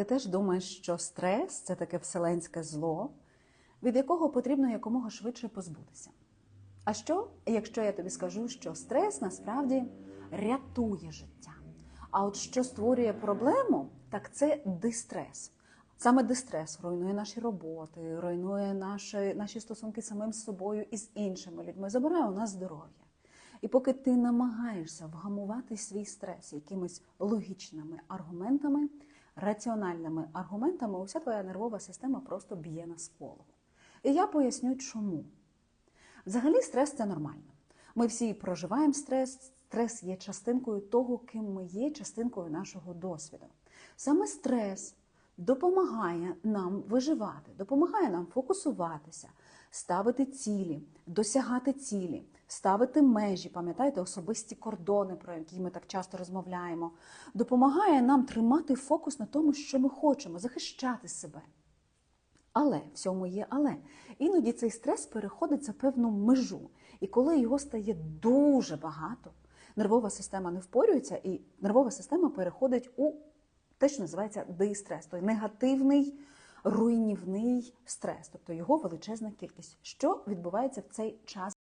Ти теж думаєш, що стрес це таке вселенське зло, від якого потрібно якомога швидше позбутися. А що, якщо я тобі скажу, що стрес насправді рятує життя? А от що створює проблему, так це дистрес. Саме дистрес руйнує наші роботи, руйнує наші, наші стосунки з самим собою і з іншими людьми, забирає у нас здоров'я. І поки ти намагаєшся вгамувати свій стрес якимись логічними аргументами, раціональними аргументами, уся твоя нервова система просто б'є на сполоху. І я поясню, чому. Взагалі, стрес це нормально. Ми всі проживаємо стрес, стрес є частинкою того, ким ми є, частинкою нашого досвіду. Саме стрес допомагає нам виживати, допомагає нам фокусуватися, ставити цілі, досягати цілі, ставити межі, пам'ятаєте, особисті кордони, про які ми так часто розмовляємо, допомагає нам тримати фокус на тому, що ми хочемо, захищати себе. Але всьому є але. Іноді цей стрес переходить за певну межу. І коли його стає дуже багато, нервова система не впорюється, і нервова система переходить у те, що називається дистрес, той негативний руйнівний стрес, тобто його величезна кількість. Що відбувається в цей час?